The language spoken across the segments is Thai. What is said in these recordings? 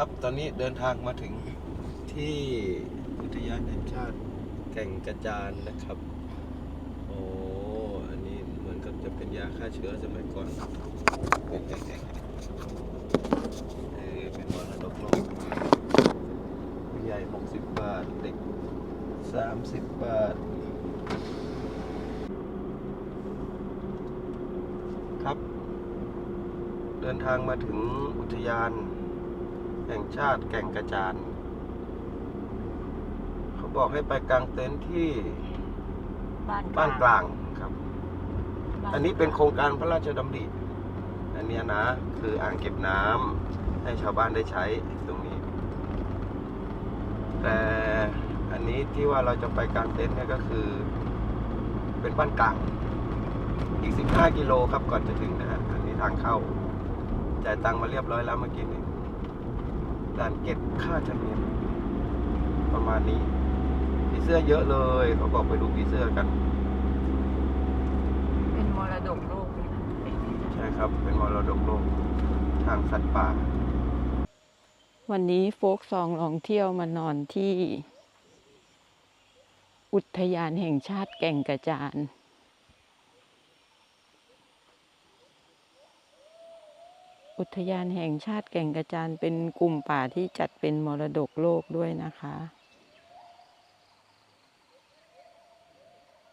ครับตอนนี้เดินทางมาถึงที่อุทยานแห่งชาติแก่งกระจานนะครับ โอ้อันนี้เหมือนกับจะเป็นยาฆ่าเชื้อสมัยก่อนเออเป็นมรดกโลกผู้ใหญ่ 60 บาท เด็ก 30 บาท ครับ เดินทางมาถึงอุทยาน แห่งชาติแก่งกระจาน เขาบอกให้ไปกางเต็นท์ที่บ้านบ้านกลางครับบ้าอันนี้เป็นโครงการพระราชดำริ อันเนี้ยนะ คืออ่างเก็บน้ำให้ชาวบ้านได้ใช้ตรงนี้ แต่อันนี้ที่ว่าเราจะไปกางเต็นท์เนี่ยก็คือ เป็นบ้านกลาง อีก 15 กิโลครับก่อนจะถึงนะฮะ อันนี้ทางเข้า จ่ายตังค์มาเรียบร้อยแล้วเมื่อกี้นี้ ด่านเก็บค่าธรรมเนียมประมาณนี้ผีเสื้อเยอะเลยเขาบอกไปดูผีเสื้อกัน เป็นมรดกโลกเลยนะใช่ครับ เป็นมรดกโลก ทางสัตว์ป่า วันนี้โฟกซองลองเที่ยวมานอนที่ อุทยานแห่งชาติแก่งกระจาน อุทยานแห่งชาติแก่งกระจานเป็นกลุ่มป่าที่จัดเป็นมรดกโลกด้วยนะคะ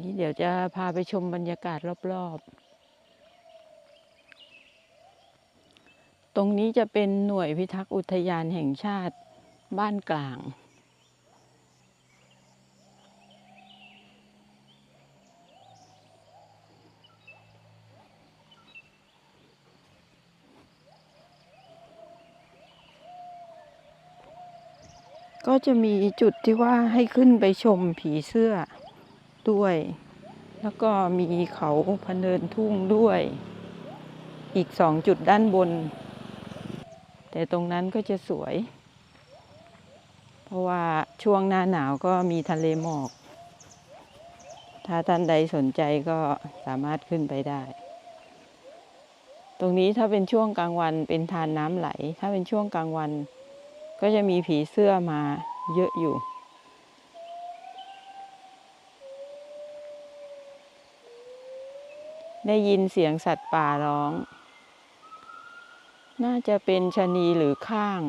นี่เดี๋ยวจะพาไปชมบรรยากาศรอบๆ ตรงนี้จะเป็นหน่วยพิทักษ์อุทยานแห่งชาติบ้านกลาง ก็จะมีจุดที่ว่าให้ขึ้นไปชมผีเสื้อด้วย แล้วก็มีเขาพะเนินทุ่งด้วย อีกสองจุดด้านบน แต่ตรงนั้นก็จะสวย เพราะว่าช่วงหน้าหนาวก็มีทะเลหมอก ถ้าท่านใดสนใจก็สามารถขึ้นไปได้ ตรงนี้ถ้าเป็นช่วงกลางวันเป็นทานน้ำไหล ถ้าเป็นช่วงกลางวัน ก็จะมีผีเสื้อมาเยอะอยู่ ได้ยินเสียงสัตว์ป่าร้อง น่าจะเป็นชะนีหรือข้าง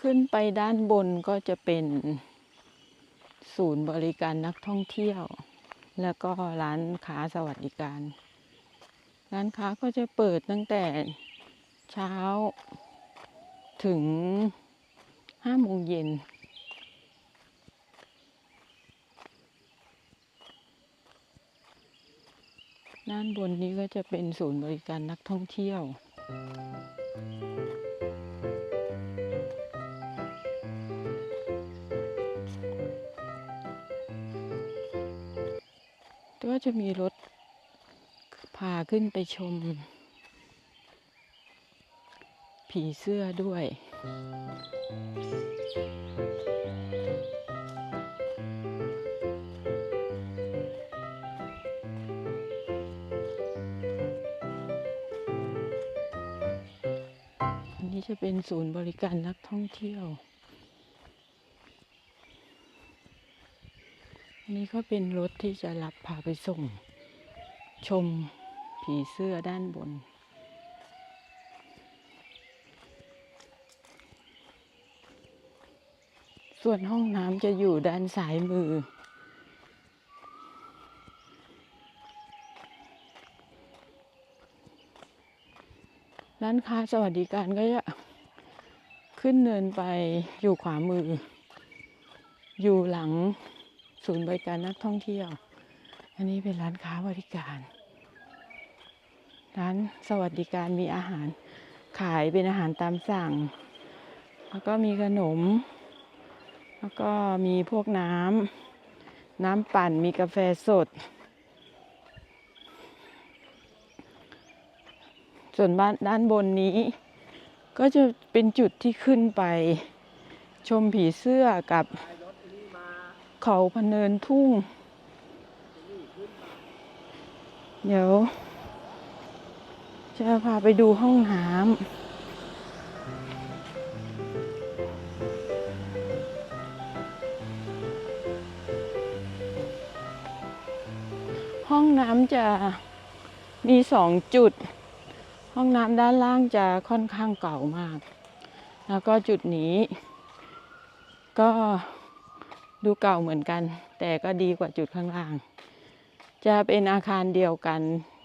ขึ้นไปด้านบนก็จะเป็น ศูนย์บริการนักท่องเที่ยว แล้วก็ร้านค้าสวัสดิการ ร้านค้าก็จะเปิดตั้งแต่เช้าถึงห้าโมงเย็นด้านบนนี้ก็จะเป็นศูนย์บริการนักท่องเที่ยว ก็จะมีรถพาขึ้นไปชม ผีเสื้อด้วยนนี้จะเป็นศูนย์บริการนักท่องเที่ยว นี้ก็เป็นรถที่จะรับพาไปส่ง ชมผีเสื้อด้านบน ส่วนห้องน้ำจะอยู่ด้านซ้ายมือ ร้านค้าสวัสดิการก็จะขึ้นเนินไปอยู่ขวามือ อยู่หลัง ศูนย์บริการนักท่องเที่ยว อันนี้เป็นร้านค้าบริการ ร้านสวัสดิการมีอาหารขายเป็นอาหารตามสั่ง แล้วก็มีขนม แล้วก็มีพวกน้ำ น้ำปั่น มีกาแฟสด ส่วนบ้านด้านบนนี้ ก็จะเป็นจุดที่ขึ้นไปชมผีเสื้อกับ เขาพเนินทุ่ง เดี๋ยว จะพาไปดูห้องน้ำห้องน้ำจะมีสองจุด ห้องน้ำด้านล่างจะค่อนข้างเก่ามาก แล้วก็จุดนี้ ก็ ดูเก่าเหมือนกัน แต่ก็ดีกว่าจุดข้างล่าง จะเป็นอาคารเดียวกัน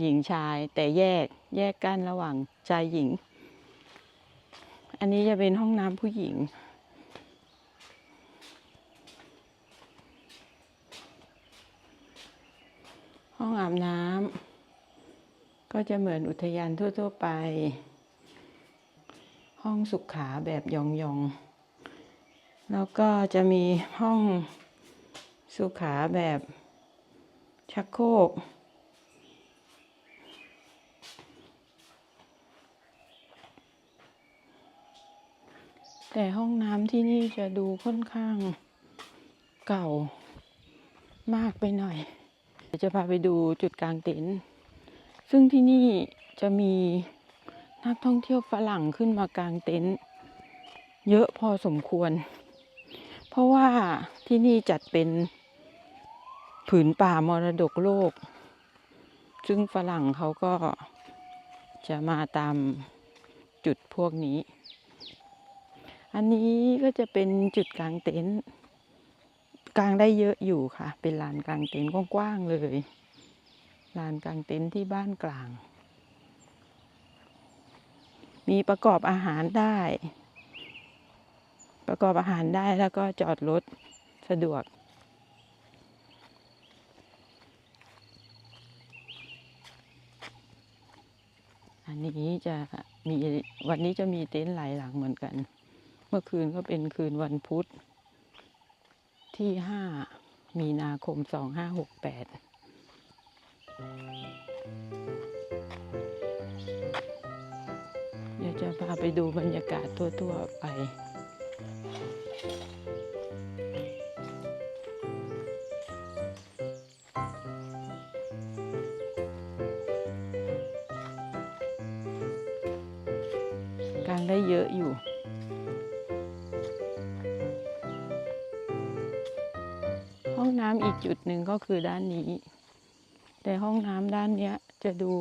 หญิงชาย แต่แยกแยกกันระหว่างชายหญิง อันนี้จะเป็นห้องน้ำผู้หญิง ห้องอาบน้ำก็จะเหมือนอุทยานทั่ว ๆ ไป ห้องสุขขาแบบยองๆ แล้วก็จะมีห้องสุขาแบบชักโครกแต่ห้องน้ำที่นี่จะดูค่อนข้างเก่ามากไปหน่อยเดี๋ยวจะพาไปดูจุดกลางเต็นท์ซึ่งที่นี่จะมีนักท่องเที่ยวฝรั่งขึ้นมากางเต็นท์เยอะพอสมควร เพราะว่าที่นี่จัดเป็นผืนป่ามรดกโลก ซึ่งฝรั่งเขาก็จะมาตามจุดพวกนี้ อันนี้ก็จะเป็นจุดกลางเต็นท์กลางได้เยอะอยู่ค่ะ เป็นลานกลางเต็นท์กว้างๆเลยลานกลางเต็นท์ที่บ้านกลาง มีประกอบอาหารได้ ประกอบอาหารได้แล้วก็จอดรถสะดวก อันนี้จะมีวันนี้จะมีเต็นท์หลายหลังเหมือนกัน เมื่อคืนก็เป็นคืนวันพุธที่ห้ามีนาคมสองห้าหกแปดเดี๋ยวจะพาไปดูบรรยากาศทั่ว ๆ ไป กางได้เยอะอยู่ห้องน้ำอีกจุดหนึ่งก็คือด้านนี้ แต่ห้องน้ำด้านเนี้ยจะดู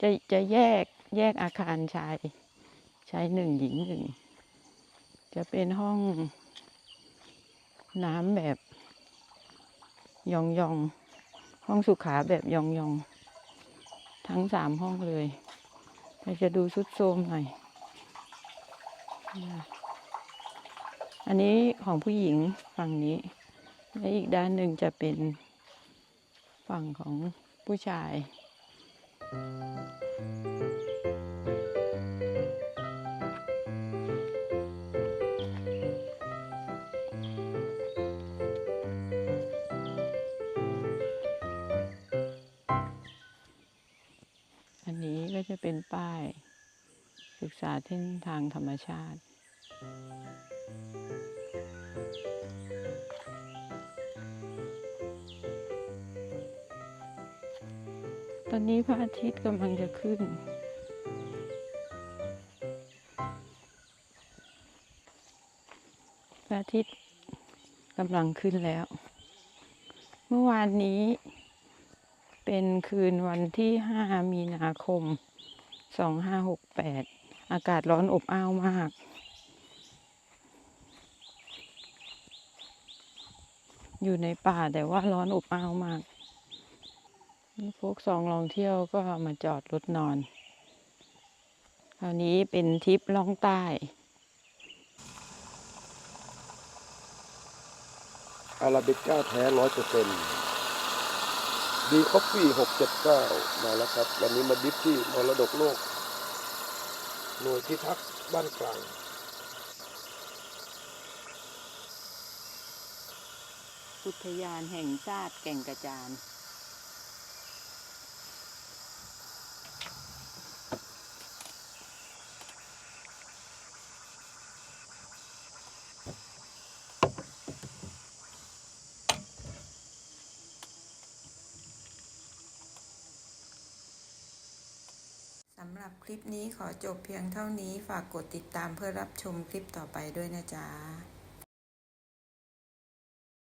จะจะแยกแยกอาคารชายชายหนึ่งหญิงหนึ่ง จะเป็นห้องน้ำแบบยองยอง ห้องสุขาแบบยองยอง ทั้งสามห้องเลยแต่จะดูสุดโทมหน่อย อันนี้ของผู้หญิงฝั่งนี้ และอีกด้านหนึ่งจะเป็นฝั่งของผู้ชาย จะเป็นป้าย ศึกษาเส้นทางธรรมชาติ ตอนนี้พระอาทิตย์กำลังจะขึ้นพระอาทิตย์กำลังขึ้นแล้ว เมื่อวานนี้เป็นคืนวันที่ 5 มีนาคม 2568อากาศร้อนอบอ้าวมากอยู่ในป่าแต่ว่าร้อนอบอ้าวมาก นี่พวกสองลองเที่ยวก็มาจอดรถนอน คราวนี้เป็นทริปล่องใต้ อาราบิก้าแท้ร้อยเปอร์เซ็นต์ ดีคอฟฟี่หกเจ็ดเก้ามาแล้วครับ วันนี้มาดิฟที่มรดกโลก หน่วยพิทักษ์บ้านกลางอุทยานแห่งชาติแก่งกระจาน รับคลิปนี้ขอจบเพียงเท่านี้ฝากกดติดตามเพื่อรับชมคลิปต่อไปด้วยนะจ๊ะ